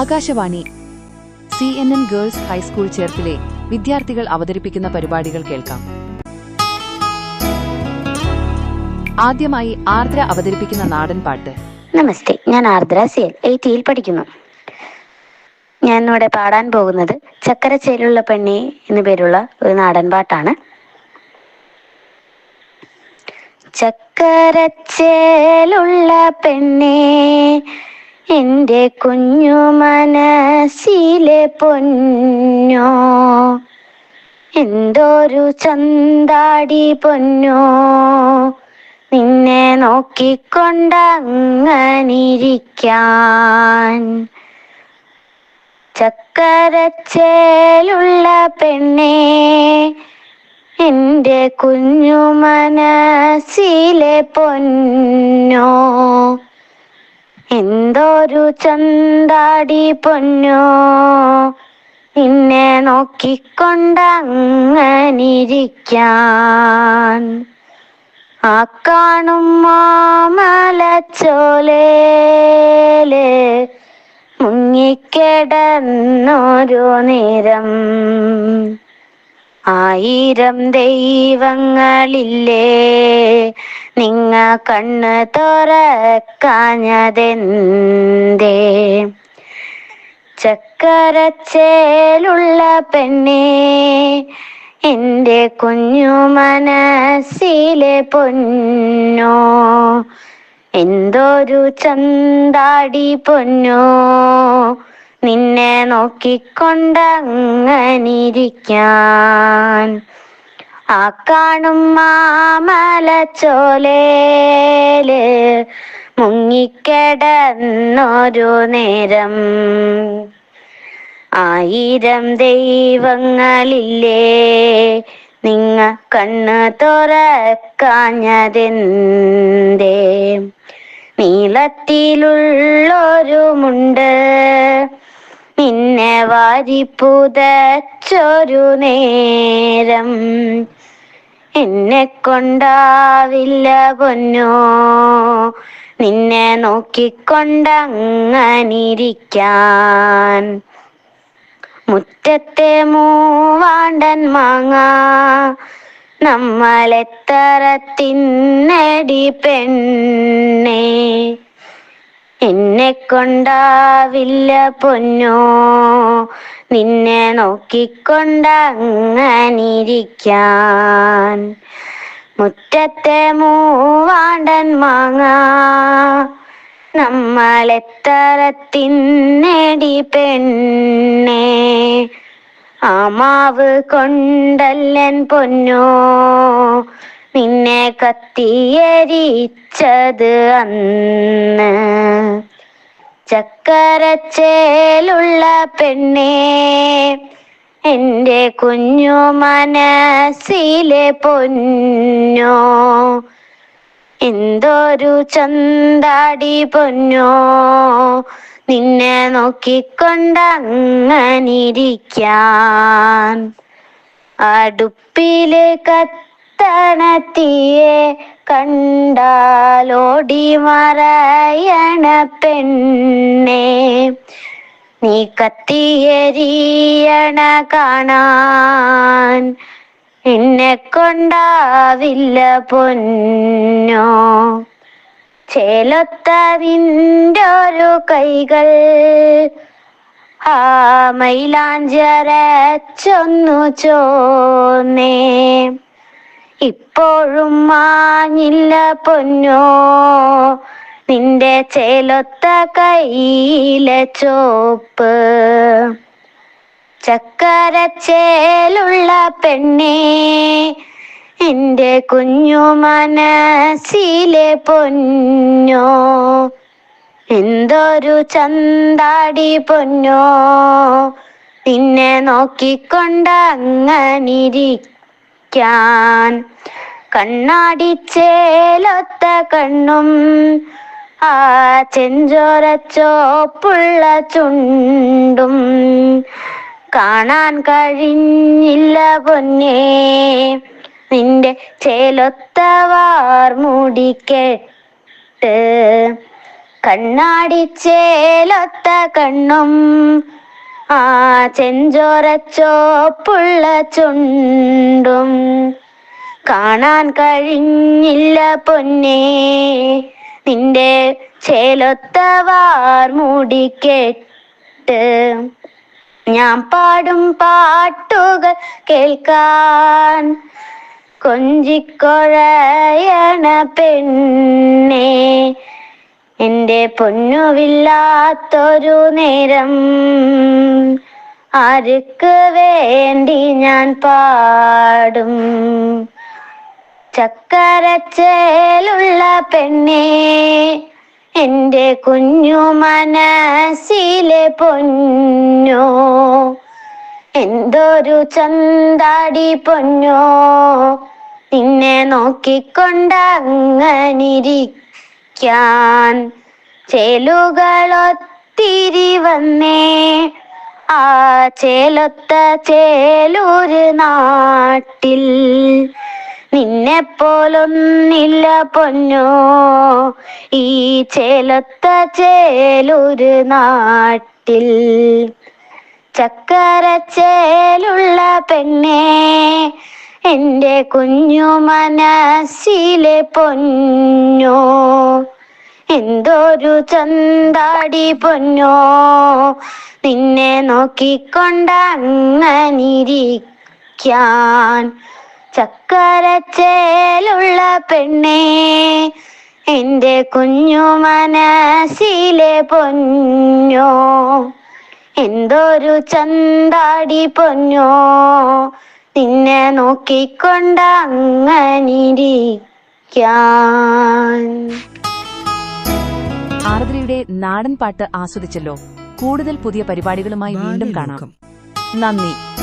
Akashvani. C N N girls high school ചേർത്തിലെ വിദ്യാർത്ഥികൾ അവതരിപ്പിക്കുന്ന പരിപാടികൾ കേൾക്കാം. ആദ്യമായി ആർദ്ര അവതരിപ്പിക്കുന്ന നാടൻ പാട്ട്. നമസ്തേ ഞാൻ ആർദ്ര സിയൽ എയ്റ്റിയിൽ പഠിക്കുന്നു. ഞാൻ ഇവിടെ പാടാൻ പോകുന്നത് ചക്കരച്ചേലുള്ള പെണ്ണി എന്നു പേരുള്ള ഒരു നാടൻ പാട്ടാണ്. ചക്കരച്ചേലുള്ള പെണ്ണേ എന്റെ കുഞ്ഞു മനസ്സിലെ പൊന്നോ? എന്തോരു ചന്താടി പൊന്നോ? നിന്നെ നോക്കിക്കൊണ്ടങ്ങനിരിക്കാൻ. ചക്കരച്ചേലുള്ള പെണ്ണേ എന്റെ കുഞ്ഞു മനസ്സിലെ പൊന്നോ? എന്തോരു ചന്താടി പൊന്നോ. നിന്നെ നോക്കിക്കൊണ്ടങ്ങനിരിക്കാൻ. ആ കാണും മാമലച്ചോലേൽ മുങ്ങിക്കിടന്നൊരു നേരം. ആയിരം ദൈവങ്ങളില്ലേ നിങ്ങ കണ്ണ് തുറക്കാഞ്ഞതെന്തേ? ചക്കരച്ചേലുള്ള പെണ്ണേ എന്റെ കുഞ്ഞു മനസ്സിലെ പൊന്നോ? എന്തോരു ചന്താടി പൊന്നോ? നിന്നെ നോക്കിക്കൊണ്ടങ്ങനിരിക്കാൻ. ആ കാണും മാമലച്ചോലേൽ മുങ്ങിക്കിടന്നൊരു നേരം. ആയിരം ദൈവങ്ങളില്ലേ നിങ്ങ കണ്ണ് തുറക്കാഞ്ഞതെന്തേ? നീളത്തിലുള്ളൊരു നിന്നെ വാരിപ്പുതച്ചൊരു നേരം. എന്നെ കൊണ്ടാവില്ല പൊന്നോ. നിന്നെ നോക്കിക്കൊണ്ടങ്ങനിരിക്കാൻ. മുറ്റത്തെ മൂവാണ്ടൻ മാങ്ങ നമ്മളെത്തറ തിന്നടി പെണ്ണേ. എന്നെ കൊണ്ടാവില്ല പൊന്നോ? നിന്നെ നോക്കിക്കൊണ്ടങ്ങനിരിക്കാൻ. മുറ്റത്തെ മൂവാണ്ടൻ മാങ്ങ നമ്മളെത്തറ തിന്നടി പെണ്ണേ. ആമാവ് മാവ് കൊണ്ടല്ലൻ പൊന്നോ? നിന്നെ കത്തിയരിച്ചത് അന്ന്. ചക്കരച്ചേലുള്ള പെണ്ണേ എന്റെ കുഞ്ഞു മനസ്സിലെ പൊന്നോ എന്തൊരു ചന്താടി പൊന്നോ നിന്നെ നോക്കിക്കൊണ്ടങ്ങനിരിക്കാൻ അടുപ്പിൽ കത്തണത്തിയെ കണ്ടാലോടി മറയണ പെണ്ണെ. നീ കത്തിയരിയണ കാണാൻ എന്നെ കൊണ്ടാവില്ല പൊന്നോ. ചേലൊത്ത നിന്റെ ഒരു കൈകൾ ആ മൈലാഞ്ചരച്ചൊന്നു ചോന്നേ. ഇപ്പോഴും മാഞ്ഞില്ല പൊന്നോ. നിന്റെ ചേലൊത്ത കയ്യിലെ ചോപ്പ്. ചക്കരച്ചേലുള്ള പെണ്ണേ എന്റെ കുഞ്ഞു മനസ്സിലെ പൊന്നോ. എന്തൊരു ചന്താടി പൊന്നോ. നിന്നെ നോക്കിക്കൊണ്ടങ്ങനിരിക്കാൻ കണ്ണാടിച്ചേലൊത്ത കണ്ണും ആ ചെഞ്ചോരച്ചോപ്പുള്ള ചുണ്ടും കാണാൻ കഴിഞ്ഞില്ല പൊന്നേ. നിന്റെ ചേലൊത്ത വാർമുടിക്കെട്ട് കണ്ണാടിച്ചേലൊത്ത കണ്ണും ആ ചെഞ്ചോറച്ചോപ്പുള്ള ചുണ്ടും കാണാൻ കഴിഞ്ഞില്ല പൊന്നേ. നിന്റെ ചേലൊത്തവാർ വാർമുടിക്കെട്ട് ഞാൻ പാടും പാട്ടുകൾ കേൾക്കാൻ കൊഞ്ചിക്കൊഴയണ പെണ്ണേ. എന്റെ പൊന്നുവില്ലാത്തൊരു നേരം. ആർക്ക് വേണ്ടി ഞാൻ പാടും? ചക്കരച്ചേലുള്ള പെണ്ണേ എന്റെ കുഞ്ഞു മനസ്സിലെ പൊന്നോ? എന്തൊരു ചന്താടി പൊന്നോ? നിന്നെ നോക്കിക്കൊണ്ടങ്ങനിരിക്കാൻ ചേലുകളൊത്തിരി വന്നേ. ആ ചേലൊത്ത ചേലൂര് നാട്ടിൽ നിന്നെ പോലൊന്നില്ല പൊന്നോ. ഈ ചേലൊത്ത ചേലൂര് നാട്ടിൽ ചക്കരച്ചേലുള്ള പെണ്ണേ. എന്റെ കുഞ്ഞു മനസ്സിലെ പൊന്നോ. എന്തൊരു ചന്താടി പൊന്നോ? നിന്നെ നോക്കിക്കൊണ്ടങ്ങനിരിക്കാൻ ചക്കരച്ചേലുള്ള പെണ്ണേ എന്റെ കുഞ്ഞു മനസ്സിലെ പൊന്നോ? എന്തൊരു ചന്താടി പൊന്നോ? നിന്നെ നോക്കിക്കൊണ്ടങ്ങനിരിക്കാൻ ആർദ്രയുടെ നാടൻ പാട്ട് ആസ്വദിച്ചല്ലോ. കൂടുതൽ പുതിയ പരിപാടികളുമായി വീണ്ടും കാണാം. നന്ദി.